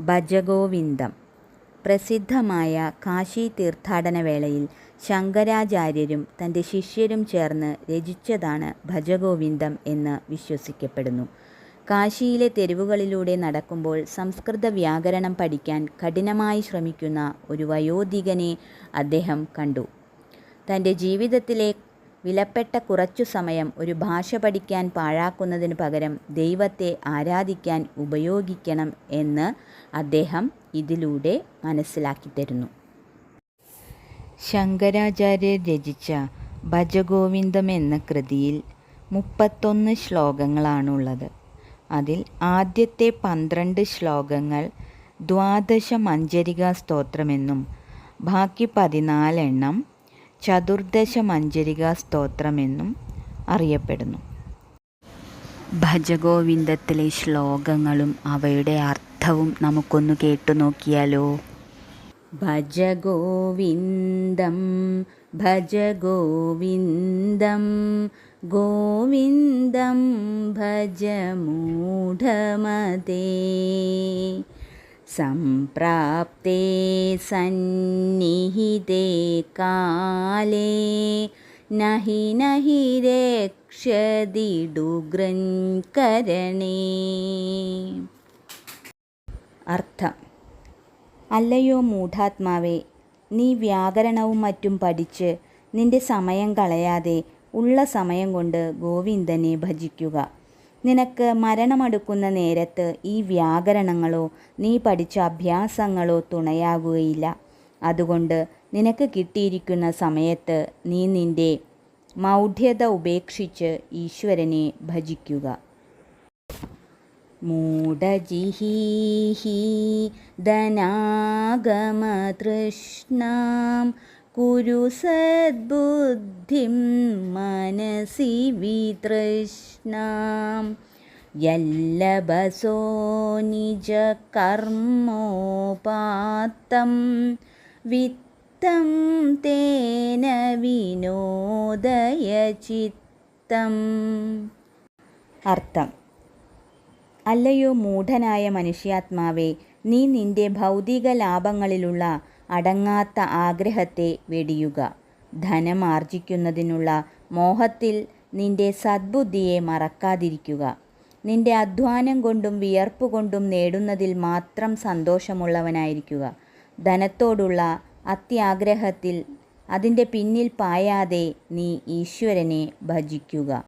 ഭജഗോവിന്ദം പ്രസിദ്ധമായ കാശി തീർത്ഥാടന വേളയിൽ ശങ്കരാചാര്യരും തന്റെ ശിഷ്യരും ചേർന്ന് രചിച്ചതാണ് ഭജഗോവിന്ദം എന്ന് വിശ്വസിക്കപ്പെടുന്നു. കാശിയിലെ തെരുവുകളിലൂടെ നടക്കുമ്പോൾ സംസ്കൃത വ്യാകരണം പഠിക്കാൻ കഠിനമായി ശ്രമിക്കുന്ന ഒരു വയോധികനെ അദ്ദേഹം കണ്ടു. തന്റെ ജീവിതത്തിലെ വിലപ്പെട്ട കുറച്ചു സമയം ഒരു ഭാഷ പഠിക്കാൻ പാഴാക്കുന്നതിന് പകരം ദൈവത്തെ ആരാധിക്കാൻ ഉപയോഗിക്കണം എന്ന് അദ്ദേഹം ഇതിലൂടെ മനസ്സിലാക്കിത്തരുന്നു. ശങ്കരാചാര്യർ രചിച്ച ഭജഗോവിന്ദം എന്ന കൃതിയിൽ മുപ്പത്തൊന്ന് ശ്ലോകങ്ങളാണുള്ളത്. അതിൽ ആദ്യത്തെ പന്ത്രണ്ട് ശ്ലോകങ്ങൾ ദ്വാദശ മഞ്ജരികാ സ്തോത്രമെന്നും ബാക്കി പതിനാലെണ്ണം ചതുർദശ മഞ്ജരികാ സ്തോത്രമെന്നും അറിയപ്പെടുന്നു. ഭജഗോവിന്ദത്തിലെ ശ്ലോകങ്ങളും അവയുടെ അർത്ഥവും നമുക്കൊന്ന് കേട്ടു നോക്കിയാലോ ഭജഗോവിന്ദം ഭജഗോവിന്ദം ഗോവിന്ദം ഗോവിന്ദം സംപ്രാപ്തേ സന്നിഹിതേ കാലേ നഹി നഹി രക്ഷതിടുഗ്രൻകരണേ. അർത്ഥം അല്ലയോ മൂഢാത്മാവേ, നീ വ്യാകരണവും മറ്റും പഠിച്ച് നിന്റെ സമയം കളയാതെ ഉള്ള സമയം കൊണ്ട് ഗോവിന്ദനെ ഭജിക്കുക. നിനക്ക് മരണമടുക്കുന്ന നേരത്ത് ഈ വ്യാകരണങ്ങളോ നീ പഠിച്ച അഭ്യാസങ്ങളോ തുണയാകുകയില്ല. അതുകൊണ്ട് നിനക്ക് കിട്ടിയിരിക്കുന്ന സമയത്ത് നീ നിന്റെ മൗഢ്യത ഉപേക്ഷിച്ച് ഈശ്വരനെ ഭജിക്കുക. മൂഢജിഹീഹി ധനാഗമതൃഷ്ണാം കുരു സദ്ബുദ്ധിം മനസി വിതൃഷ്ണാം. യല്ലഭസോ നിജകർമ്മോപാത്തം വിത്തം തേന വിനോദയ ചിത്തം. അർത്ഥം. അല്ലയോ മൂഢനായ മനുഷ്യാത്മാവേ, നീ നിന്റെ ഭൗതിക ലാഭങ്ങളിലുള്ള അടങ്ങാത്ത ആഗ്രഹത്തെ വെടിയുക. ധനം ആർജിക്കുന്നതിനുള്ള മോഹത്തിൽ നിന്റെ സദ്ബുദ്ധിയെ മറക്കാതിരിക്കുക. നിന്റെ അധ്വാനം കൊണ്ടും വിയർപ്പ് കൊണ്ടും നേടുന്നതിൽ മാത്രം സന്തോഷമുള്ളവനായിരിക്കുക. ധനത്തോടുള്ള അത്യാഗ്രഹത്തിൽ അതിന്റെ പിന്നിൽ പായാതെ നീ ഈശ്വരനെ ഭജിക്കുക.